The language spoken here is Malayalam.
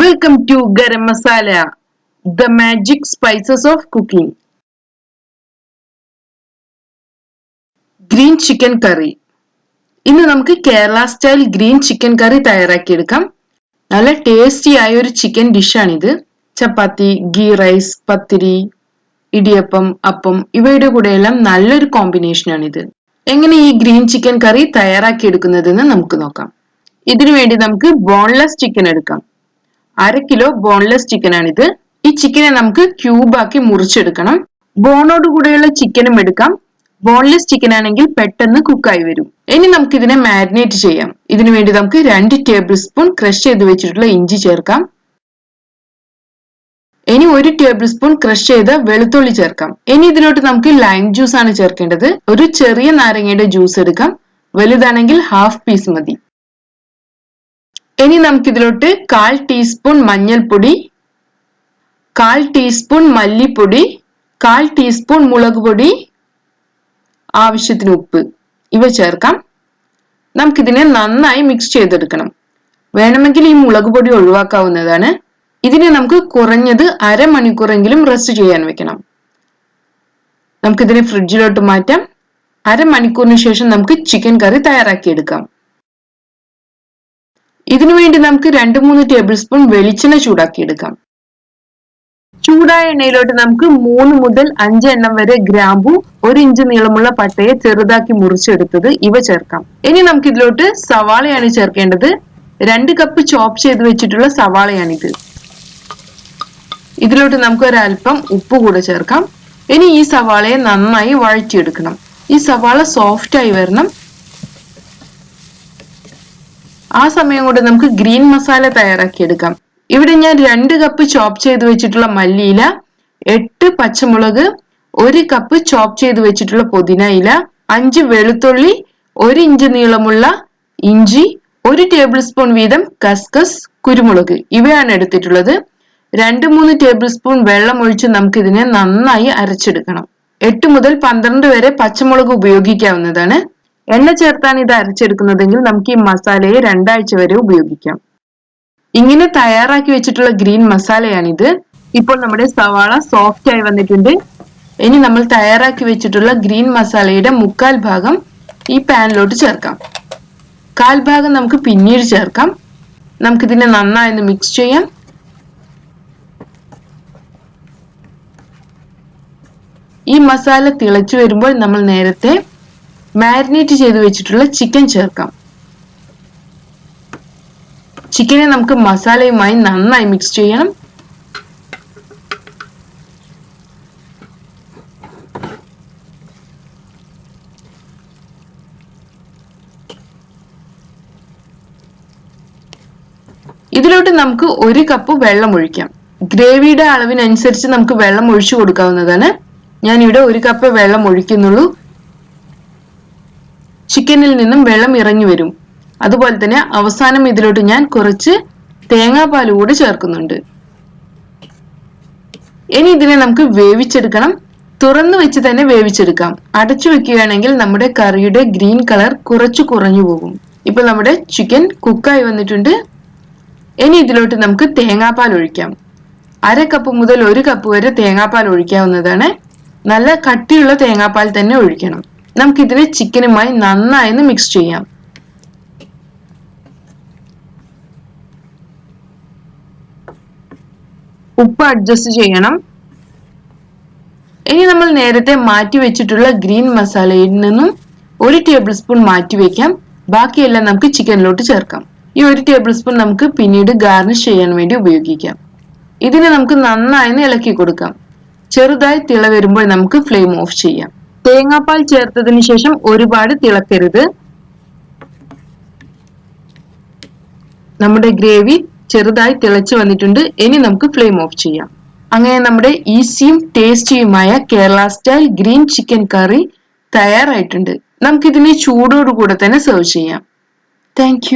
Welcome to garam masala the magic spices of cooking green chicken curry ഇന്ന് നമുക്ക് Kerala style green chicken curry തയ്യാറാക്കിയെടുക്കാം നല്ല ടേസ്റ്റി ആയ ഒരു ചിക്കൻ ഡിഷാണിത് ചപ്പാത്തി ഗീ റൈസ് പത്തിരി ഇടിയപ്പം അപ്പം ഇവയുടെ കൂടെയെല്ലാം നല്ലൊരു കോമ്പിനേഷനാണിത് എങ്ങനെ ഈ ഗ്രീൻ ചിക്കൻ കറി തയ്യാറാക്കിയെടുക്കുന്നതെന്ന് നമുക്ക് നോക്കാം. ഇതിനു വേണ്ടി നമുക്ക് ബോൺലെസ് ചിക്കൻ എടുക്കാം. അര കിലോ ബോൺലെസ് ചിക്കൻ ആണിത്. ഈ ചിക്കനെ നമുക്ക് ക്യൂബാക്കി മുറിച്ചെടുക്കണം. ബോണോട് കൂടെയുള്ള ചിക്കനും എടുക്കാം. ബോൺലെസ് ചിക്കൻ ആണെങ്കിൽ പെട്ടെന്ന് കുക്കായി വരും. ഇനി നമുക്ക് ഇതിനെ മാരിനേറ്റ് ചെയ്യാം. ഇതിനു വേണ്ടി നമുക്ക് രണ്ട് ടേബിൾ സ്പൂൺ ക്രഷ് ചെയ്ത് വെച്ചിട്ടുള്ള ഇഞ്ചി ചേർക്കാം. ഇനി ഒരു ടേബിൾ സ്പൂൺ ക്രഷ് ചെയ്ത വെളുത്തുള്ളി ചേർക്കാം. ഇനി ഇതിലോട്ട് നമുക്ക് ലൈം ജ്യൂസ് ആണ് ചേർക്കേണ്ടത്. ഒരു ചെറിയ നാരങ്ങയുടെ ജ്യൂസ് എടുക്കാം. വലുതാണെങ്കിൽ ഹാഫ് പീസ് മതി. ഇനി നമുക്കിതിലോട്ട് കാൽ ടീസ്പൂൺ മഞ്ഞൾപ്പൊടി കാൽ ടീസ്പൂൺ മല്ലിപ്പൊടി കാൽ ടീസ്പൂൺ മുളക് പൊടി ആവശ്യത്തിന് ഉപ്പ്. ഇവ ചേർക്കാം. നമുക്കിതിനെ നന്നായി മിക്സ് ചെയ്തെടുക്കണം. വേണമെങ്കിൽ ഈ മുളക് പൊടി ഒഴിവാക്കാവുന്നതാണ്. ഇതിനെ നമുക്ക് കുറഞ്ഞത് അരമണിക്കൂറെങ്കിലും റെസ്റ്റ് ചെയ്യാൻ വെക്കണം. നമുക്കിതിനെ ഫ്രിഡ്ജിലോട്ട് മാറ്റാം. അരമണിക്കൂറിന് ശേഷം നമുക്ക് ചിക്കൻ കറി തയ്യാറാക്കിയെടുക്കാം. ഇതിനു വേണ്ടി നമുക്ക് രണ്ട് മൂന്ന് ടേബിൾ സ്പൂൺ വെളിച്ചെണ്ണ ചൂടാക്കിയെടുക്കാം. ചൂടായ എണ്ണയിലോട്ട് നമുക്ക് മൂന്ന് മുതൽ അഞ്ച് എണ്ണം വരെ ഗ്രാമ്പു ഒരു ഇഞ്ച് നീളമുള്ള പട്ടയെ ചെറുതാക്കി മുറിച്ചെടുത്തത് ഇവ ചേർക്കാം. ഇനി നമുക്ക് ഇതിലോട്ട് സവാളയാണ് ചേർക്കേണ്ടത്. രണ്ട് കപ്പ് ചോപ്പ് ചെയ്ത് വെച്ചിട്ടുള്ള സവാളയാണിത്. ഇതിലോട്ട് നമുക്ക് ഒരല്പം ഉപ്പ് കൂടെ ചേർക്കാം. ഇനി ഈ സവാളയെ നന്നായി വഴറ്റിയെടുക്കണം. ഈ സവാള സോഫ്റ്റ് ആയി വരണം. ആ സമയം കൊണ്ട് നമുക്ക് ഗ്രീൻ മസാല തയ്യാറാക്കിയെടുക്കാം. ഇവിടെ ഞാൻ രണ്ട് കപ്പ് ചോപ്പ് ചെയ്ത് വെച്ചിട്ടുള്ള മല്ലിയില എട്ട് പച്ചമുളക് ഒരു കപ്പ് ചോപ്പ് ചെയ്ത് വെച്ചിട്ടുള്ള പുതിന ഇല അഞ്ച് വെളുത്തുള്ളി ഒരു ഇഞ്ച് നീളമുള്ള ഇഞ്ചി ഒരു ടേബിൾ സ്പൂൺ വീതം കസ്കസ് കുരുമുളക്. ഇവയാണ് എടുത്തിട്ടുള്ളത്. രണ്ട് മൂന്ന് ടേബിൾ സ്പൂൺ വെള്ളം ഒഴിച്ച് നമുക്ക് ഇതിനെ നന്നായി അരച്ചെടുക്കണം. എട്ട് മുതൽ പന്ത്രണ്ട് വരെ പച്ചമുളക് ഉപയോഗിക്കാവുന്നതാണ്. എണ്ണ ചേർത്താണ് ഇത് അരച്ചെടുക്കുന്നതെങ്കിൽ നമുക്ക് ഈ മസാലയെ രണ്ടാഴ്ച വരെ ഉപയോഗിക്കാം. ഇങ്ങനെ തയ്യാറാക്കി വെച്ചിട്ടുള്ള ഗ്രീൻ മസാലയാണിത്. ഇപ്പോൾ നമ്മുടെ സവാള സോഫ്റ്റ് ആയി വന്നിട്ടുണ്ട്. ഇനി നമ്മൾ തയ്യാറാക്കി വെച്ചിട്ടുള്ള ഗ്രീൻ മസാലയുടെ മുക്കാൽ ഭാഗം ഈ പാനിലോട്ട് ചേർക്കാം. കാൽ ഭാഗം നമുക്ക് പിന്നീട് ചേർക്കാം. നമുക്കിതിനെ നന്നായി ഒന്ന് മിക്സ് ചെയ്യാം. ഈ മസാല തിളച്ചു വരുമ്പോൾ നമ്മൾ നേരത്തെ മാരിനേറ്റ് ചെയ്ത് വെച്ചിട്ടുള്ള ചിക്കൻ ചേർക്കാം. ചിക്കനെ നമുക്ക് മസാലയുമായി നന്നായി മിക്സ് ചെയ്യണം. ഇതിലോട്ട് നമുക്ക് ഒരു കപ്പ് വെള്ളം ഒഴിക്കാം. ഗ്രേവിയുടെ അളവിനനുസരിച്ച് നമുക്ക് വെള്ളം ഒഴിച്ചു കൊടുക്കാവുന്നതാണ്. ഞാനിവിടെ ഒരു കപ്പ് വെള്ളം ഒഴിക്കുന്നുള്ളൂ. ചിക്കനിൽ നിന്നും വെള്ളം ഇറങ്ങി വരും. അതുപോലെ തന്നെ അവസാനം ഇതിലോട്ട് ഞാൻ കുറച്ച് തേങ്ങാപ്പാൽ കൂടി ചേർക്കുന്നുണ്ട്. ഇനി ഇതിനെ നമുക്ക് വേവിച്ചെടുക്കണം. തുറന്നു വെച്ച് തന്നെ വേവിച്ചെടുക്കാം. അടച്ചു വെക്കുകയാണെങ്കിൽ നമ്മുടെ കറിയുടെ ഗ്രീൻ കളർ കുറച്ച് കുറഞ്ഞു പോകും. ഇപ്പൊ നമ്മുടെ ചിക്കൻ കുക്കായി വന്നിട്ടുണ്ട്. ഇനി ഇതിലോട്ട് നമുക്ക് തേങ്ങാപ്പാൽ ഒഴിക്കാം. അര കപ്പ് മുതൽ ഒരു കപ്പ് വരെ തേങ്ങാപ്പാൽ ഒഴിക്കാവുന്നതാണ്. നല്ല കട്ടിയുള്ള തേങ്ങാപ്പാൽ തന്നെ ഒഴിക്കണം. നമുക്കിതിനെ ചിക്കനുമായി നന്നായി ഒന്ന് മിക്സ് ചെയ്യാം. ഉപ്പ് അഡ്ജസ്റ്റ് ചെയ്യണം. ഇനി നമ്മൾ നേരത്തെ മാറ്റി വെച്ചിട്ടുള്ള ഗ്രീൻ മസാലയിൽ നിന്നും ഒരു ടേബിൾ സ്പൂൺ മാറ്റി വെക്കാം. ബാക്കിയെല്ലാം നമുക്ക് ചിക്കനിലോട്ട് ചേർക്കാം. ഈ ഒരു ടേബിൾ സ്പൂൺ നമുക്ക് പിന്നീട് ഗാർണിഷ് ചെയ്യാൻ വേണ്ടി ഉപയോഗിക്കാം. ഇതിനെ നമുക്ക് നന്നായി ഇളക്കി കൊടുക്കാം. ചെറുതായി തിള വരുമ്പോൾ നമുക്ക് ഫ്ലെയിം ഓഫ് ചെയ്യാം. തേങ്ങാപ്പാൽ ചേർത്തതിന് ശേഷം ഒരുപാട് തിളക്കരുത്. നമ്മുടെ ഗ്രേവി ചെറുതായി തിളച്ചു വന്നിട്ടുണ്ട്. ഇനി നമുക്ക് ഫ്ലെയിം ഓഫ് ചെയ്യാം. അങ്ങനെ നമ്മുടെ ഈസിയും ടേസ്റ്റിയുമായ Kerala style green chicken curry തയ്യാറായിട്ടുണ്ട്. നമുക്കിതിനെ ചൂടോടുകൂടെ തന്നെ സെർവ് ചെയ്യാം. താങ്ക്